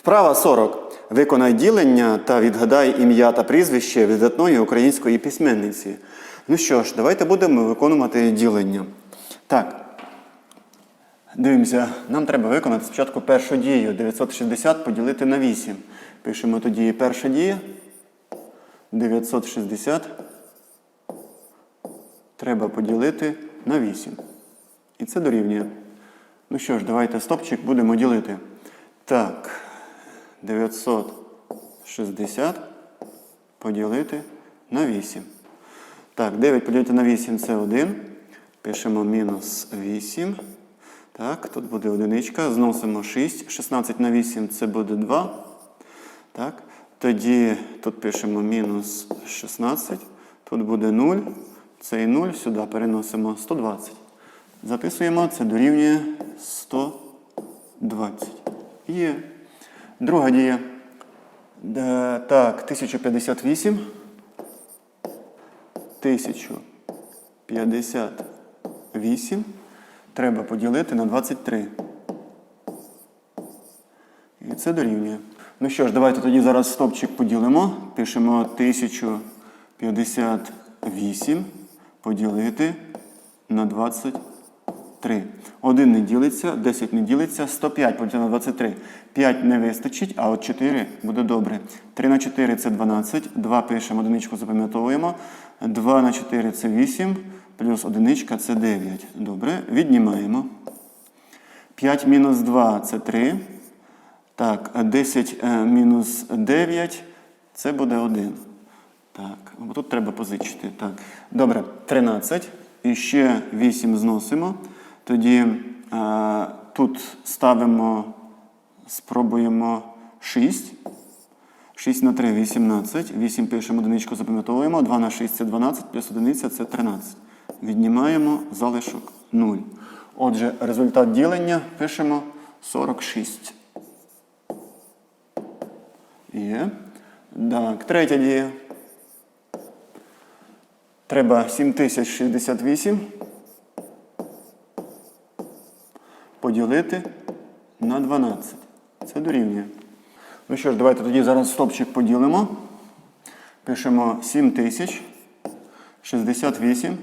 Вправа 40. Виконай ділення та відгадай ім'я та прізвище видатної української письменниці. Ну що ж, давайте будемо виконувати ділення. Так. Дивимося, нам треба виконати спочатку першу дію. 960 поділити на 8. Пишемо тоді перша дія. 960 треба поділити на 8. І це дорівнює. Ну що ж, давайте стопчик будемо ділити. Так, 960 поділити на 8. Так, 9 поділити на 8 це 1. Пишемо мінус 8. Так, тут буде одиничка. Зносимо 6. 16 на 8 це буде 2. Так. Тоді тут пишемо мінус 16. Тут буде 0. Цей 0 сюди переносимо 120. Записуємо, це дорівнює 120. Є. Друга дія. Так, 1058. 1058 треба поділити на 23. І це дорівнює. Ну що ж, давайте тоді зараз стопчик поділимо. Пишемо 1058 поділити на 23. 1 не ділиться, 10 не ділиться, 105 поділити на 23. 5 не вистачить, а от 4 буде добре. 3 на 4 це 12. 2 пишемо, одиничку запам'ятовуємо. 2 на 4 це 8, плюс одиничка це 9. Добре, віднімаємо. 5 мінус 2 це 3. Так, 10 е, мінус 9 це буде 1. Так, бо тут треба позичити. Так. Добре, 13. І ще 8 зносимо. Тоді е, тут ставимо, спробуємо 6. 6 на 3 18. 8 пишемо одиничку, запам'ятовуємо. 2 на 6 це 12, плюс одиниця це 13. Віднімаємо залишок 0. Отже, результат ділення пишемо 46. Є. Так, третя дія. Треба 7068 поділити на 12. Це дорівнює. Ну що ж, давайте тоді зараз стопчик поділимо. Пишемо 7068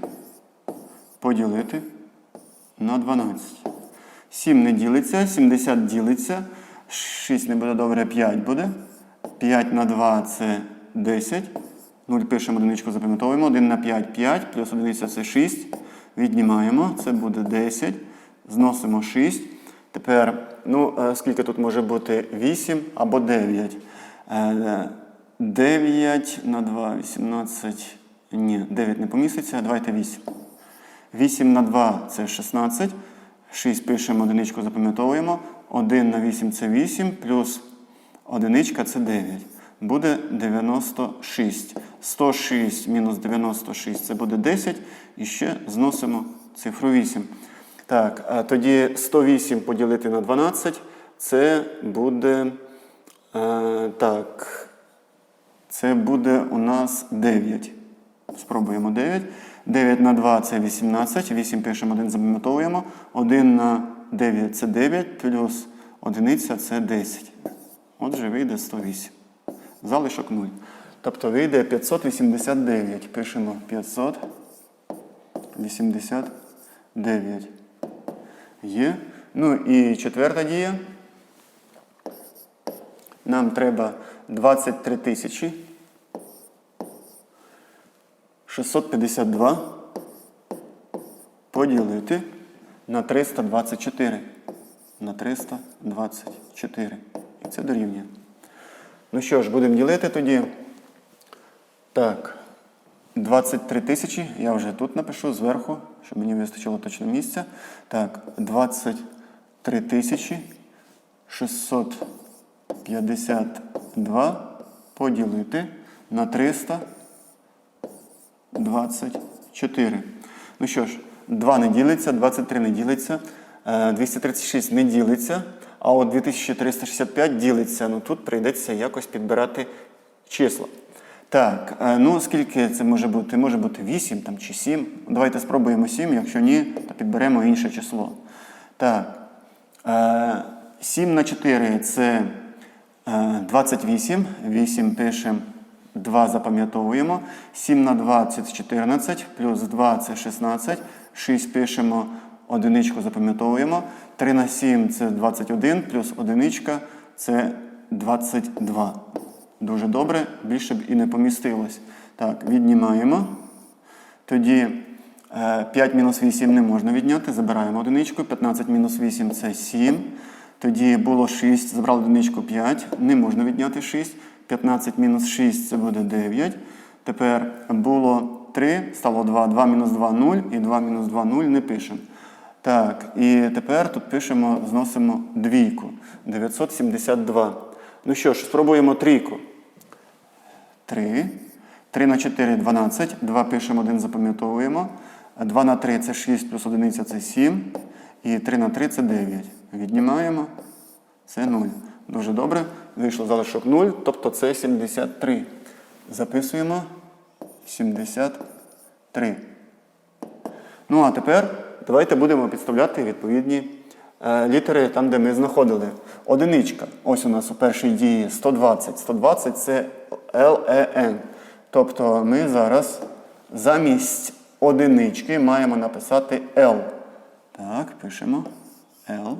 поділити на 12. 7 не ділиться, 70 ділиться. 6 не буде добре, 5 буде. 5 на 2 це 10. 0 пишемо одиничку, запам'ятовуємо. 1 на 5 5, плюс одиниця це 6. Віднімаємо, це буде 10. Зносимо 6. Тепер, ну, е, скільки тут може бути? 8 або 9. Е, 9 на 2, 18. Ні, 9 не поміститься. Давайте 8. 8 на 2 це 16. 6 пишемо, одиничку запам'ятовуємо. 1 на 8 це 8, плюс одиничка це 9. Буде 96. 106 мінус 96 це буде 10. І ще зносимо цифру 8. Так, а тоді 108 поділити на 12. Це буде. Е, так. Це буде у нас 9. Спробуємо 9. 9 на 2 це 18. 8 пишемо, 1 запам'ятовуємо. 1 на 9 це 9, плюс одиниця це 10. Отже, вийде 108. Залишок 0. Тобто вийде 589. Пишемо 589. Є. Ну і четверта дія. Нам треба 23 тисячі 652 поділити на 324. На 324. І це дорівнює. Ну що ж, будемо ділити тоді. Так. 23 тисячі. Я вже тут напишу зверху, щоб мені вистачило точно місця. Так, 23 тисячі 652 поділити на 324. Ну що ж, 2 не ділиться, 23 не ділиться, е, 236 не ділиться, а от 2365 ділиться. Ну тут прийдеться якось підбирати числа. Так, е, ну скільки це може бути? Може бути 8 там, чи 7. Давайте спробуємо 7, якщо ні, то підберемо інше число. Так. е, 7 на 4 це Е, 28. 8 пишемо. 2 запам'ятовуємо. 7 на 2 це 14, плюс 2 це 16. 6 пишемо, одиничку запам'ятовуємо. 3 на 7 це 21, плюс одиничка це 22. Дуже добре, більше б і не помістилось. Так, віднімаємо. Тоді е, 5 мінус 8 не можна відняти, забираємо одиничку. 15 мінус 8 це 7. Тоді було 6, забрали одиничку 5, не можна відняти 6. 15 мінус 6 це буде 9. Тепер було 3, стало 2, 2 мінус 2 0 і 2 мінус 2 0 не пишемо. Так, і тепер тут пишемо, зносимо двійку. 972. Ну що ж, спробуємо трійку. 3. 3 на 4 12. 2 пишемо, 1 запам'ятовуємо. 2 на 3 це 6 плюс 1 це 7. І 3 на 3 це 9. Віднімаємо. Це 0. Дуже добре. Вийшло залишок 0, тобто це 73. Записуємо 73. Ну а тепер давайте будемо підставляти відповідні літери там, де ми знаходили. Одиничка. Ось у нас у першій дії 120. 120 це LEN. Тобто ми зараз замість одинички маємо написати L. Так, пишемо L.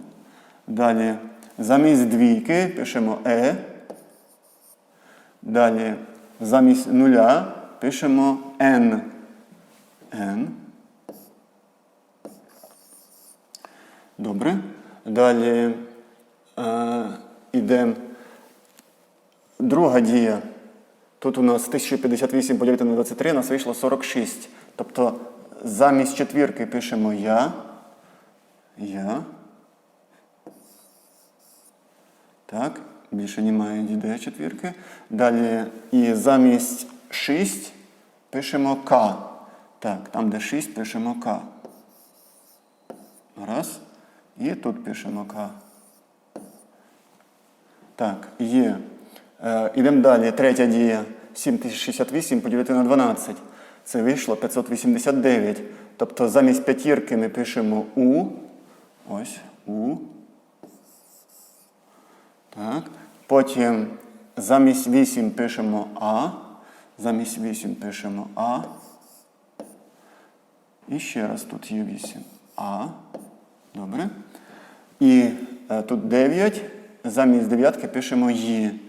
Далі замість двійки пишемо E. Далі замість нуля пишемо N. N. Добре. Далі е, йдемо. Друга дія. Тут у нас 1058 поділити на 23, у нас вийшло 46. Тобто замість четвірки пишемо я. Я. Так, більше немає ніде четвірки. Далі і замість 6 пишемо К. Так, там де 6 пишемо К. Раз. І тут пишемо К. Так, є. Е, ідемо далі. Третя дія. 7068 поділити на 12. Це вийшло 589. Тобто замість п'ятірки ми пишемо У. Ось У. Так. Потім замість 8 пишемо А. Замість 8 пишемо А. І ще раз тут є 8. А. Добре. І е, тут 9. Замість дев'ятки пишемо Ї.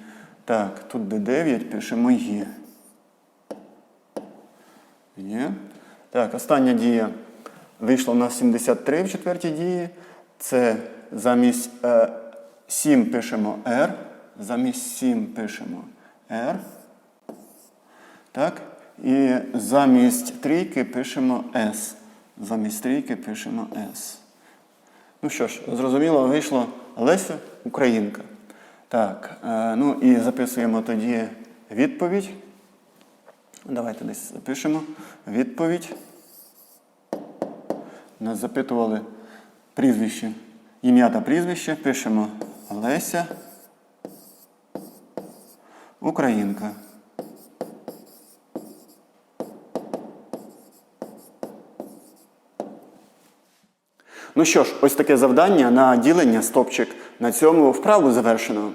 Так, тут де 9 пишемо Ї. Є. Так, остання дія. Вийшло у нас 73 в четвертій дії. Це замість е, 7 пишемо R. Замість 7 пишемо R. Так. І замість трійки пишемо S. Замість трійки пишемо S. Ну що ж, зрозуміло, вийшло Леся Українка. Так, е, ну і записуємо тоді відповідь. Давайте десь запишемо. Відповідь. Нас запитували прізвище. Ім'я та прізвище. Пишемо Леся. Українка. Ну що ж, ось таке завдання на ділення стопчик. На цьому вправу завершено.